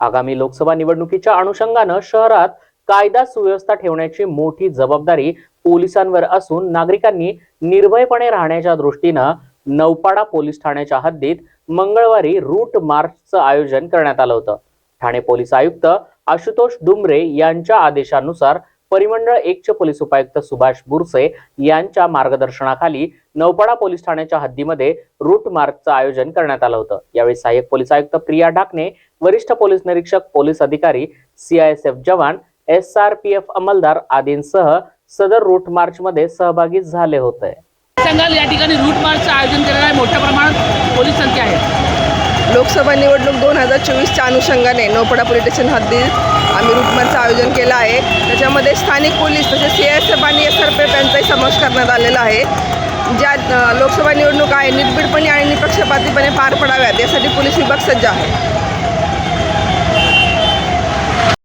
आगामी लोकसभा निवडणुकीच्या अनुषंगानं शहरात कायदा सुव्यवस्था ठेवण्याची मोठी जबाबदारी पोलिसांवर असून नागरिकांनी निर्भयपणे राहण्याच्या दृष्टीनं नौपाडा पोलीस ठाण्याच्या हद्दीत मंगळवारी रूट मार्चचं आयोजन करण्यात आलं होतं. ठाणे पोलीस आयुक्त आशुतोष डुमरे यांच्या आदेशानुसार परिमंडळ एकचे पोलीस उपायुक्त सुभाष बुरसे यांच्या मार्गदर्शनाखाली नौपाडा पोलीस ठाण्याच्या हद्दीमध्ये रूट मार्गचं आयोजन करण्यात आलं होतं. यावेळी सहाय्यक पोलीस आयुक्त प्रिया ढाकणे वरिष्ठ पोलीस निरीक्षक पोलीस अधिकारी सीआयएसएफ जवान एस आर पी एफ अंमलदार आदींसह सदर रूट मार्च मध्ये सहभागी झाले होते. सांगाल या ठिकाणी रूट मार्चचं आयोजन केलेलं आहे. मोठ्या प्रमाणात लोकसभा निवडणूक दोन हजार चोवीसच्या अनुषंगाने नोपडा पोलीस स्टेशन हद्दीत आम्ही रूटमार्चचं आयोजन केलं आहे. त्याच्यामध्ये स्थानिक पोलीस तसेच सी एस एफ आणि एस आर पी एफ यांचाही समावेश करण्यात आलेला आहे. ज्या लोकसभा निवडणूक आहे निर्भीडपणे आणि निपक्षपातीपणे पार पडाव्यात यासाठी पोलीस विभाग सज्ज आहे.